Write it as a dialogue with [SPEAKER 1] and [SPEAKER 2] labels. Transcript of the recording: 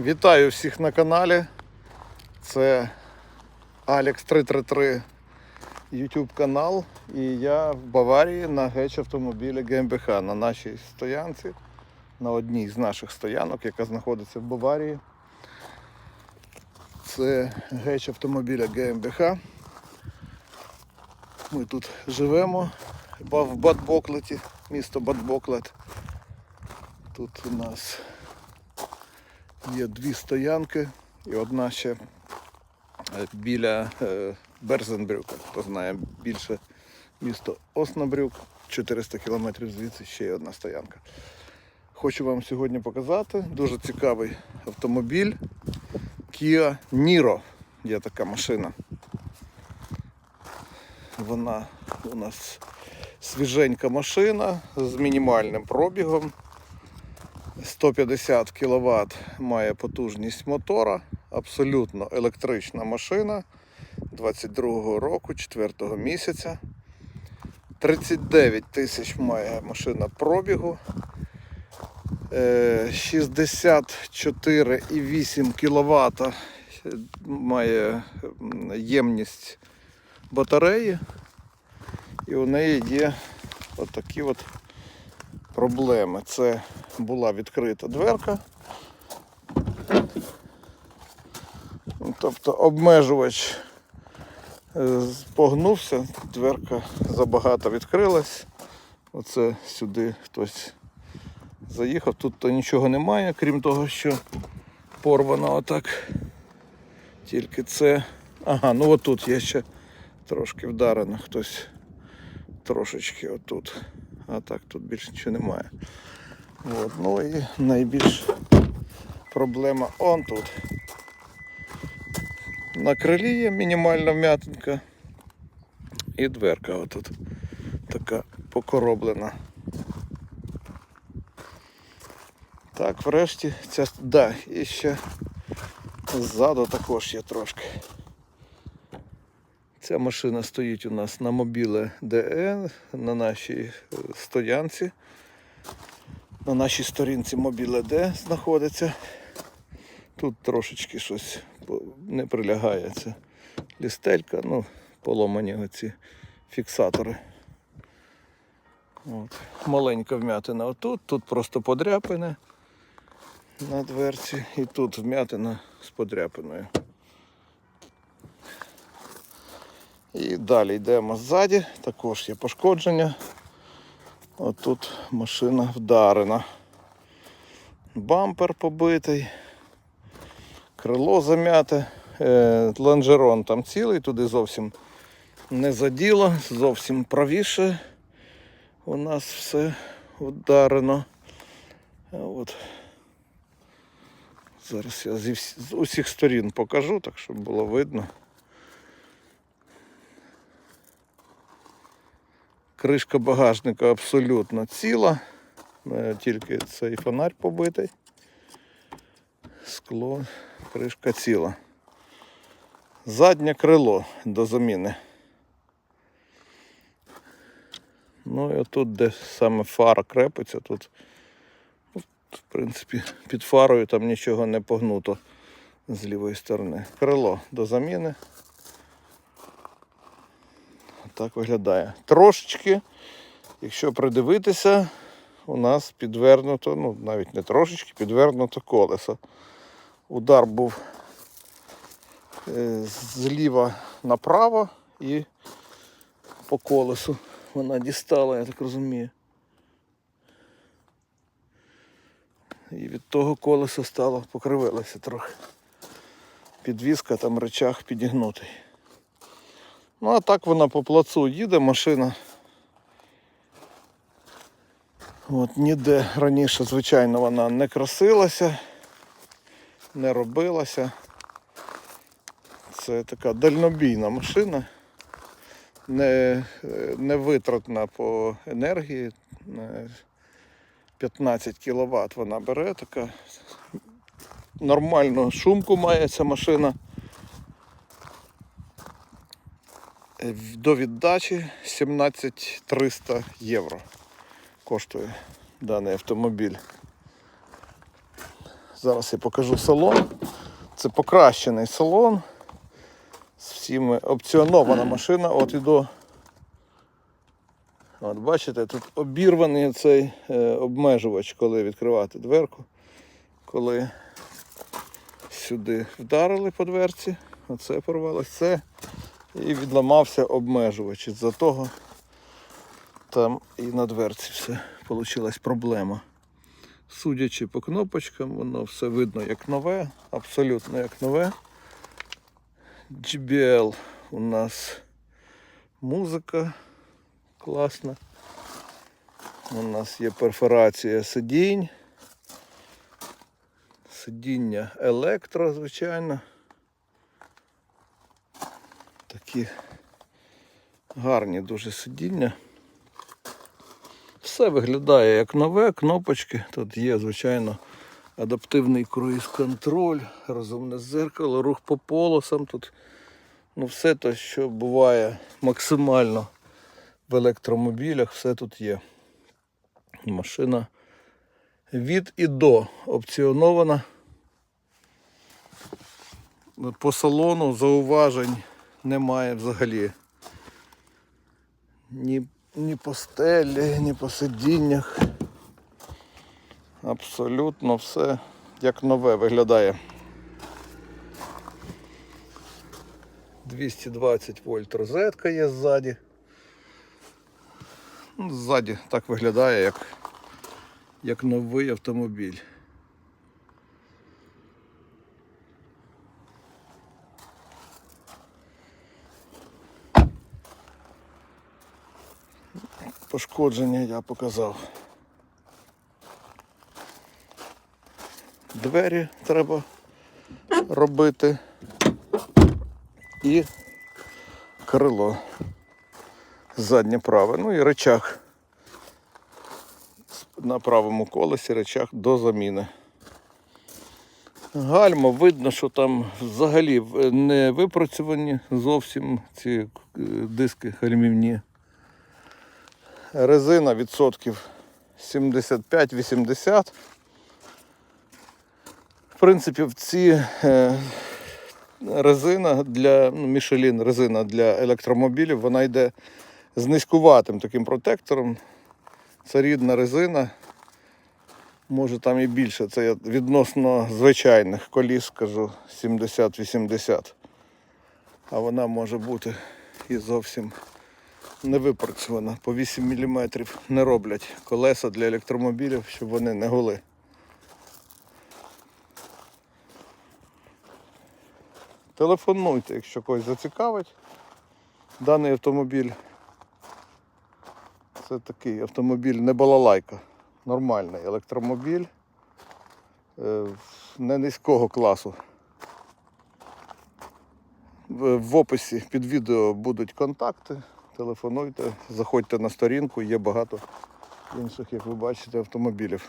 [SPEAKER 1] Вітаю всіх на каналі. Це Alex333 YouTube канал. І я в Баварії на геч автомобілі ГМБХ на нашій стоянці, на одній з наших стоянок, яка знаходиться в Баварії. Це геч автомобіля ГМБХ. Ми тут живемо в Бадбоклеті, місто Бадбоклет. Тут у нас є дві стоянки і одна ще е, біля е, Берзенбрюка. Хто знає більше місто Оснабрюк, 400 кілометрів звідси ще є одна стоянка. Хочу вам сьогодні показати дуже цікавий автомобіль Kia Niro. Є така машина. Вона у нас свіженька машина з мінімальним пробігом. 150 кВт має потужність мотора, абсолютно електрична машина 22-го року, 4-го місяця. 39 тисяч має машина пробігу. Е, 64,8 кВт має ємність батареї. І у неї є отакі от проблеми. Це була відкрита дверка. Тобто обмежувач е, погнувся, дверка забагато відкрилась. Оце сюди хтось заїхав. Тут то нічого немає, крім того, що порвано отак. Тільки це. Ага, ну отут є ще трошки вдарено хтось трошечки отут. А так тут більше нічого немає. От. Ну і найбільш проблема он тут. На крилі є мінімальна вм'ятинка і дверка отут така покороблена. Так, врешті ця. Да, і ще ззаду також є трошки. Ця машина стоїть у нас на мобіле ДН на нашій е, стоянці. На нашій сторінці мобіле Д знаходиться. Тут трошечки щось не прилягає. Це лістелька, ну, поломані оці фіксатори. От. Маленька вмятина отут, тут просто подряпина на дверці і тут вмятина з подряпиною. І далі йдемо ззаді, також є пошкодження. Отут машина вдарена. Бампер побитий, крило зам'яте, е, лонжерон там цілий, туди зовсім не заділо, зовсім правіше. У нас все вдарено. От. Зараз я з усіх сторін покажу, так щоб було видно. Кришка багажника абсолютно ціла. Е, Тільки цей фонарь побитий. Скло, кришка ціла. Заднє крило до заміни. Ну і отут, де саме фара крепиться, тут, ну, в принципі, під фарою там нічого не погнуто з лівої сторони. Крило до заміни. Так виглядає. Трошечки, якщо придивитися, у нас підвернуто, ну навіть не трошечки, підвернуто колесо. Удар був е, зліва направо і по колесу вона дістала, я так розумію. І від того колесо стало покривилося трохи. Підвізка там речах підігнутий. Ну а так вона по плацу їде машина. От ніде раніше, звичайно, вона не красилася, не робилася. Це така дальнобійна машина, не, е, не витратна по енергії. Е, 15 кВт вона бере, така нормальну шумку має ця машина. Е, в- До віддачі 17300 євро коштує даний автомобіль. Зараз я покажу салон. Це покращений салон. З всіми опціонована машина от і до. От бачите, тут обірваний цей е, обмежувач, коли відкривати дверку. Коли сюди вдарили по дверці, оце порвалося це і відламався обмежувач. Із-за того там і на дверці все вийшла проблема. Судячи по кнопочкам, воно все видно як нове, абсолютно як нове. JBL у нас музика класна. У нас є перфорація сидінь. Сидіння електро, звичайно. Такі гарні дуже сидіння. Все виглядає як нове, кнопочки. Тут є, звичайно, адаптивний круїз-контроль, розумне зеркало, рух по полосам. Тут ну, все те, що буває максимально в електромобілях, все тут є. Машина від і до опціонована. По салону зауважень немає взагалі. Ні, ні по ні по сидіннях. Абсолютно все як нове виглядає. 220 вольт розетка є ззаді. Ззаді так виглядає, як, як новий автомобіль. Пошкодження я показав. Двері треба робити і крило заднє праве, ну і речах на правому колесі речах до заміни. Гальма видно, що там взагалі не випрацьовані зовсім ці е, диски гальмівні. Резина відсотків 75-80. В принципі, в ці е, резина для ну, Michelin резина для електромобілів, вона йде з низькуватим таким протектором. Це рідна резина. Може там і більше. Це я відносно звичайних коліс скажу 70-80. А вона може бути і зовсім не випрацьована. По 8 мм не роблять колеса для електромобілів, щоб вони не гули. Телефонуйте, якщо когось зацікавить даний автомобіль. Це такий автомобіль не балалайка. Нормальний електромобіль е, не низького класу. В в описі під відео будуть контакти. Телефонуйте, заходьте на сторінку, є багато інших, як ви бачите, автомобілів.